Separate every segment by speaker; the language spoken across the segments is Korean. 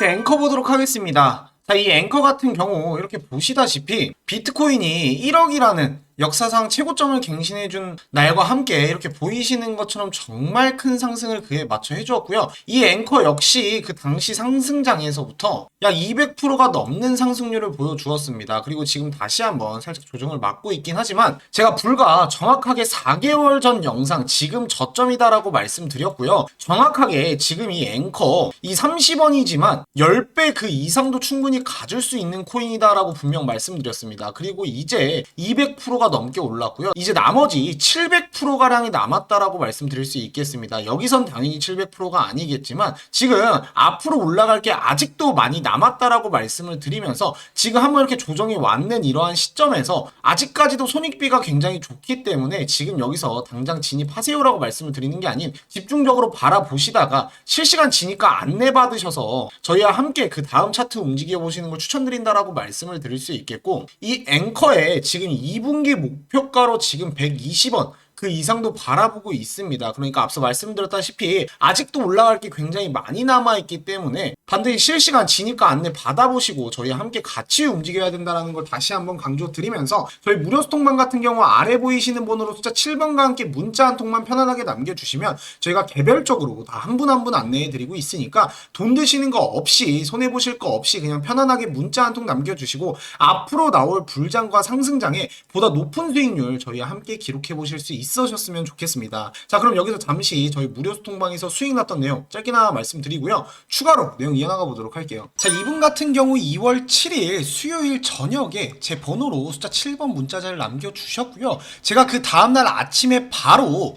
Speaker 1: 차트 앵커 보도록 하겠습니다. 자, 이 앵커 같은 경우 이렇게 보시다시피 비트코인이 1억이라는 역사상 최고점을 갱신해준 날과 함께 이렇게 보이시는 것처럼 정말 큰 상승을 그에 맞춰 해주었고요. 이 앵커 역시 그 당시 상승장에서부터 약 200%가 넘는 상승률을 보여주었습니다. 그리고 지금 다시 한번 살짝 조정을 맞고 있긴 하지만 제가 불과 정확하게 4개월 전 영상 지금 저점이다라고 말씀드렸고요. 정확하게 지금 이 앵커 이 30원이지만 10배 그 이상도 충분히 가질 수 있는 코인이다라고 분명 말씀드렸습니다. 그리고 이제 200%가 넘게 올랐고요. 이제 나머지 700%가량이 남았다라고 말씀드릴 수 있겠습니다. 여기선 당연히 700%가 아니겠지만 지금 앞으로 올라갈 게 아직도 많이 남았다라고 말씀을 드리면서 지금 한번 이렇게 조정이 왔는 이러한 시점에서 아직까지도 손익비가 굉장히 좋기 때문에 지금 여기서 당장 진입하세요라고 말씀을 드리는 게 아닌 집중적으로 바라보시다가 실시간 진입가 안내 받으셔서 저희와 함께 그 다음 차트 움직여 보시는 걸 추천드린다라고 말씀을 드릴 수 있겠고 이 앵커에 지금 2분기 목표가로 지금 120원 그 이상도 바라보고 있습니다. 그러니까 앞서 말씀드렸다시피 아직도 올라갈 게 굉장히 많이 남아 있기 때문에 반드시 실시간 진입가 안내 받아보시고 저희와 함께 같이 움직여야 된다는 걸 다시 한번 강조드리면서 저희 무료 소통방 같은 경우 아래 보이시는 번호로 숫자 7번과 함께 문자 한 통만 편안하게 남겨주시면 저희가 개별적으로 다 한 분 한 분 안내해 드리고 있으니까 돈 드시는 거 없이 손해 보실 거 없이 그냥 편안하게 문자 한 통 남겨주시고 앞으로 나올 불장과 상승장에 보다 높은 수익률 저희와 함께 기록해 보실 수 있으셨으면 좋겠습니다. 자 그럼 여기서 잠시 저희 무료 소통방에서 수익 났던 내용 짧게나 말씀드리고요. 추가로 내용 이어나가 보도록 할게요. 자 이분 같은 경우 2월 7일 수요일 저녁에 제 번호로 숫자 7번 문자자를 남겨주셨고요. 제가 그 다음날 아침에 바로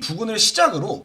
Speaker 1: 부근을 시작으로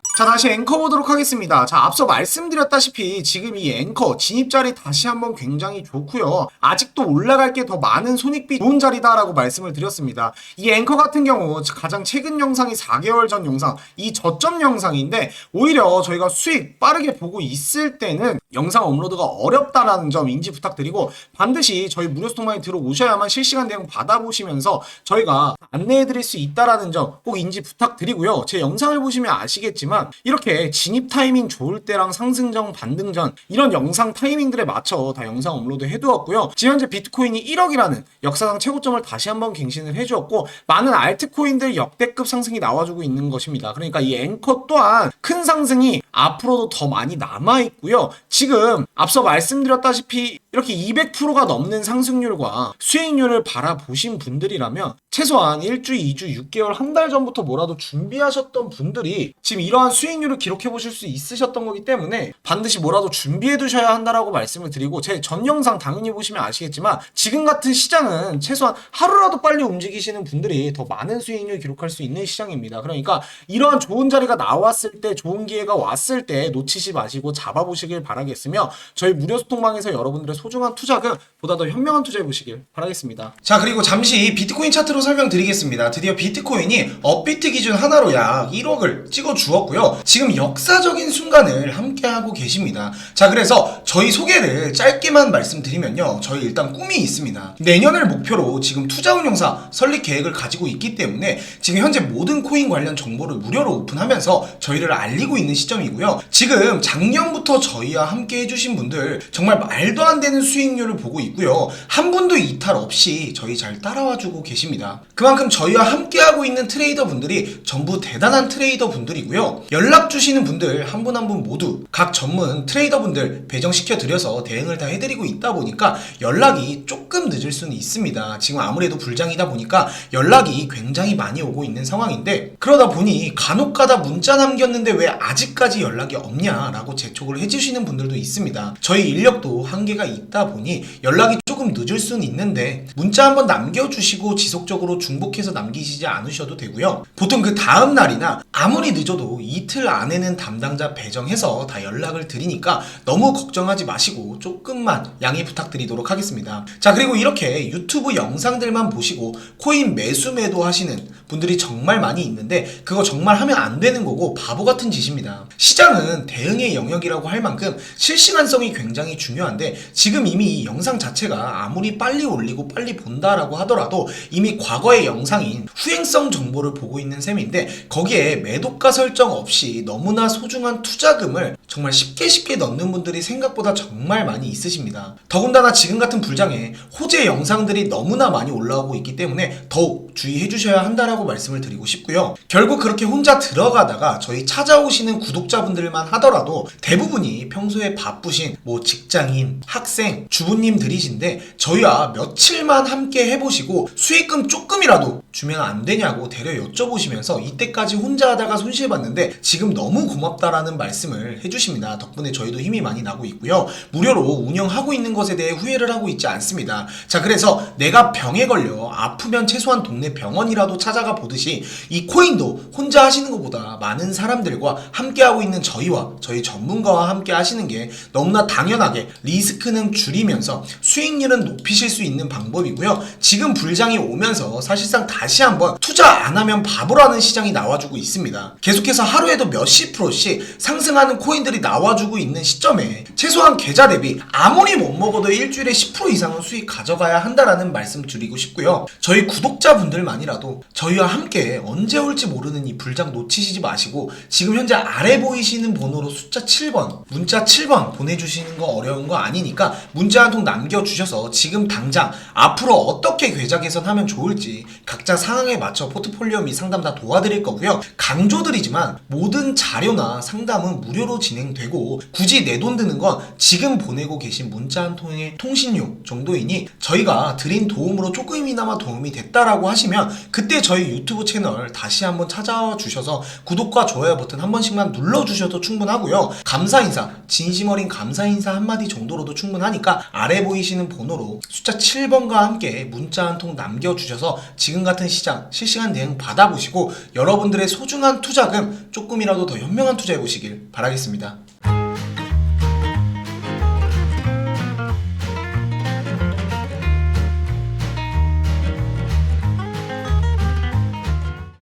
Speaker 1: 자 다시 앵커 보도록 하겠습니다. 자 앞서 말씀드렸다시피 지금 이 앵커 진입 자리 다시 한번 굉장히 좋고요. 아직도 올라갈 게 더 많은 손익비 좋은 자리다 라고 말씀을 드렸습니다. 이 앵커 같은 경우 가장 최근 영상이 4개월 전 영상 이 저점 영상인데 오히려 저희가 수익 빠르게 보고 있을 때는 영상 업로드가 어렵다라는 점 인지 부탁드리고 반드시 저희 무료 소통방에 들어오셔야만 실시간 대응 받아보시면서 저희가 안내해드릴 수 있다라는 점 꼭 인지 부탁드리고요. 제 영상을 보시면 아시겠지만 이렇게 진입 타이밍 좋을 때랑 상승전, 반등전 이런 영상 타이밍들에 맞춰 다 영상 업로드 해두었고요. 지금 현재 비트코인이 1억이라는 역사상 최고점을 다시 한번 갱신을 해주었고 많은 알트코인들 역대급 상승이 나와주고 있는 것입니다. 그러니까 이 앵커 또한 큰 상승이 앞으로도 더 많이 남아 있고요. 지금 앞서 말씀드렸다시피 이렇게 200%가 넘는 상승률과 수익률을 바라보신 분들이라면 최소한 1주, 2주, 6개월, 한 달 전부터 뭐라도 준비하셨던 분들이 지금 이러한 수익률을 기록해 보실 수 있으셨던 거기 때문에 반드시 뭐라도 준비해 두셔야 한다라고 말씀을 드리고 제 전 영상 당연히 보시면 아시겠지만 지금 같은 시장은 최소한 하루라도 빨리 움직이시는 분들이 더 많은 수익률 기록할 수 있는 시장입니다. 그러니까 이러한 좋은 자리가 나왔을 때 좋은 기회가 왔을 때 놓치지 마시고 잡아보시길 바라겠으며 저희 무료 소통방에서 여러분들의 소중한 투자금 보다 더 현명한 투자해 보시길 바라겠습니다. 자 그리고 잠시 비트코인 차트로 설명드리겠습니다. 드디어 비트코인이 업비트 기준 하나로 약 1억을 찍어 주었고요. 지금 역사적인 순간을 함께하고 계십니다. 자 그래서 저희 소개를 짧게만 말씀드리면요. 저희 일단 꿈이 있습니다. 내년을 목표로 지금 투자운용사 설립 계획을 가지고 있기 때문에 지금 현재 모든 코인 관련 정보를 무료로 오픈하면서 저희를 알리고 있는 시점이고요. 지금 작년부터 저희와 함께 해주신 분들 정말 말도 안 되는 수익률을 보고 있고요. 한 분도 이탈 없이 저희 잘 따라와 주고 계십니다. 그만큼 저희와 함께하고 있는 트레이더 분들이 전부 대단한 트레이더 분들이고요. 연락 주시는 분들 한분 한 분 모두 각 전문 트레이더 분들 배정시켜 드려서 대응을 다 해드리고 있다 보니까 연락이 조금 늦을 수는 있습니다. 지금 아무래도 불장이다 보니까 연락이 굉장히 많이 오고 있는 상황인데 그러다 보니 간혹 가다 문자 남겼는데 왜 아직까지 연락이 없냐라고 재촉을 해주시는 분들도 있습니다. 저희 인력도 한계가 있다 보니 연락이 조금 늦을 수는 있는데 문자 한번 남겨주시고 지속적으로 중복해서 남기시지 않으셔도 되고요. 보통 그 다음 날이나 아무리 늦어도 이틀 안에는 담당자 배정해서 다 연락을 드리니까 너무 걱정하지 마시고 조금만 양해 부탁드리도록 하겠습니다. 자 그리고 이렇게 유튜브 영상들만 보시고 코인 매수 매도 하시는 분들이 정말 많이 있는데 그거 정말 하면 안 되는 거고 바보 같은 짓입니다. 시장은 대응의 영역이라고 할 만큼 실시간성이 굉장히 중요한데 지금 이미 이 영상 자체가 아무리 빨리 올리고 빨리 본다라고 하더라도 이미 과거의 영상인 후행성 정보를 보고 있는 셈인데 거기에 매도가 설정 없이 너무나 소중한 투자금을 정말 쉽게 쉽게 넣는 분들이 생각보다 정말 많이 있으십니다. 더군다나 지금 같은 불장에 호재 영상들이 너무나 많이 올라오고 있기 때문에 더욱 주의해 주셔야 한다라고 말씀을 드리고 싶고요. 결국 그렇게 혼자 들어가다가 저희 찾아오시는 구독자분들만 하더라도 대부분이 평소에 바쁘신 뭐 직장인, 학생, 주부님들이신데 저희와 며칠만 함께 해보시고 수익금 조금이라도 주면 안 되냐고 되려 여쭤보시면서 이때까지 혼자 하다가 손실봤는데 지금 너무 고맙다라는 말씀을 해주십니다. 덕분에 저희도 힘이 많이 나고 있고요. 무료로 운영하고 있는 것에 대해 후회를 하고 있지 않습니다. 자, 그래서 내가 병에 걸려 아프면 최소한 동네 병원이라도 찾아가 보듯이 이 코인도 혼자 하시는 것보다 많은 사람들과 함께하고 있는 저희와 저희 전문가와 함께 하시는 게 너무나 당연하게 리스크는 줄이면서 수익률은 높이실 수 있는 방법이고요. 지금 불장이 오면서 사실상 다시 한번 투자 안 하면 바보라는 시장이 나와주고 있습니다. 계속해서 하루에 도 몇십 프로씩 상승하는 코인들이 나와주고 있는 시점에 최소한 계좌 대비 아무리 못 먹어도 일주일에 10% 이상은 수익 가져가야 한다라는 말씀 드리고 싶고요. 저희 구독자분들만이라도 저희와 함께 언제 올지 모르는 이 불장 놓치시지 마시고 지금 현재 아래 보이시는 번호로 숫자 7번 문자 7번 보내주시는 거 어려운 거 아니니까 문자 한 통 남겨주셔서 지금 당장 앞으로 어떻게 계좌 개선하면 좋을지 각자 상황에 맞춰 포트폴리오 및 상담 다 도와드릴 거고요. 강조드리지만 모든 자료나 상담은 무료로 진행되고 굳이 내 돈 드는 건 지금 보내고 계신 문자 한 통의 통신료 정도이니 저희가 드린 도움으로 조금이나마 도움이 됐다라고 하시면 그때 저희 유튜브 채널 다시 한번 찾아와 주셔서 구독과 좋아요 버튼 한 번씩만 눌러주셔도 충분하고요. 감사 인사, 진심 어린 감사 인사 한마디 정도로도 충분하니까 아래 보이시는 번호로 숫자 7번과 함께 문자 한 통 남겨주셔서 지금 같은 시장 실시간 대응 받아보시고 여러분들의 소중한 투자금 조금이라도 더 현명한 투자해 보시길 바라겠습니다.